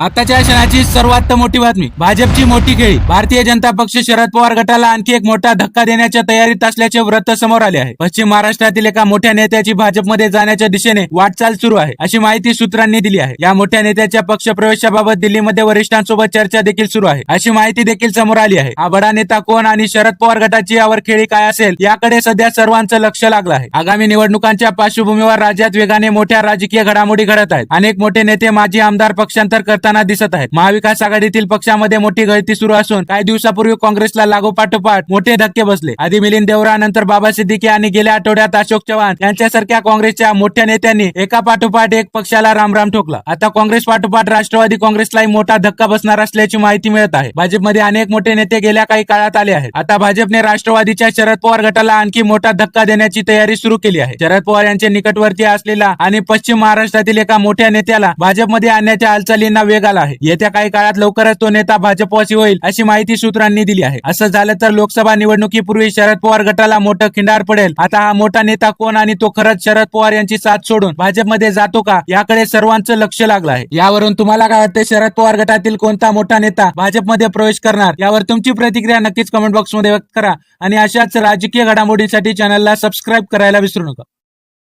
आताच्या क्षणाची सर्वात मोठी बातमी. भाजपची मोठी खेळी. भारतीय जनता पक्ष शरद पवार गटाला आणखी एक मोठा धक्का देण्याच्या तयारीत असल्याचे वृत्त समोर आले आहे. पश्चिम महाराष्ट्रातील एका मोठ्या नेत्याची भाजपमध्ये जाण्याच्या दिशेने वाटचाल सुरू आहे अशी माहिती सूत्रांनी दिली आहे. या मोठ्या नेत्याच्या पक्ष प्रवेशाबाबत दिल्लीमध्ये वरिष्ठांसोबत चर्चा देखील सुरू आहे. अशी माहिती देखील समोर आली आहे. हा बडा नेता कोण आणि शरद पवार गटाची यावर खेळी काय असेल याकडे सध्या सर्वांचं लक्ष लागलं आहे. आगामी निवडणुकांच्या पार्श्वभूमीवर राज्यात वेगाने मोठ्या राजकीय घडामोडी घडत आहेत. अनेक मोठे नेते माजी आमदार पक्षांतर करतात करताना दिसत आहेत. महाविकास आघाडीतील पक्षामध्ये मोठी गळती सुरू असून काही दिवसापूर्वी काँग्रेसला लागोपाठोपाठ मोठे धक्के बसले. आधी मिलिंद देवरा नंतर बाबा सिद्दीकी आणि गेल्या आठवड्यात अशोक चव्हाण यांच्यासारख्या काँग्रेसच्या मोठ्या नेत्यांनी एका पाठोपाठ एक पक्षाला रामराम ठोकला. आता काँग्रेस पाठोपाठ राष्ट्रवादी काँग्रेसलाही मोठा धक्का बसणार असल्याची माहिती मिळत आहे. भाजपमध्ये अनेक मोठे नेते गेल्या काही काळात आले आहेत. आता भाजपने राष्ट्रवादीच्या शरद पवार गटाला आणखी मोठा धक्का देण्याची तयारी सुरू केली आहे. शरद पवार यांचे निकटवर्ती असलेला आणि पश्चिम महाराष्ट्रातील एका मोठ्या नेत्याला भाजपमध्ये आणण्याच्या हालचालींना वेळ वेगाला आहे. येत्या काही काळात लवकरच तो नेता भाजपवाशी होईल अशी माहिती सूत्रांनी दिली आहे. असं झालं तर लोकसभा निवडणुकीपूर्वी शरद पवार गटाला मोठं खिंडार पडेल. आता हा मोठा नेता कोण आणि तो खरंच शरद पवार यांची साथ सोडून भाजपमध्ये जातो का याकडे सर्वांचं लक्ष लागलं आहे. यावरून तुम्हाला काय वाटतं शरद पवार गटातील कोणता मोठा नेता भाजपमध्ये प्रवेश करणार? यावर तुमची प्रतिक्रिया नक्कीच कमेंट बॉक्समध्ये व्यक्त करा. आणि अशाच राजकीय घडामोडींसाठी चॅनलला सबस्क्राईब करायला विसरू नका.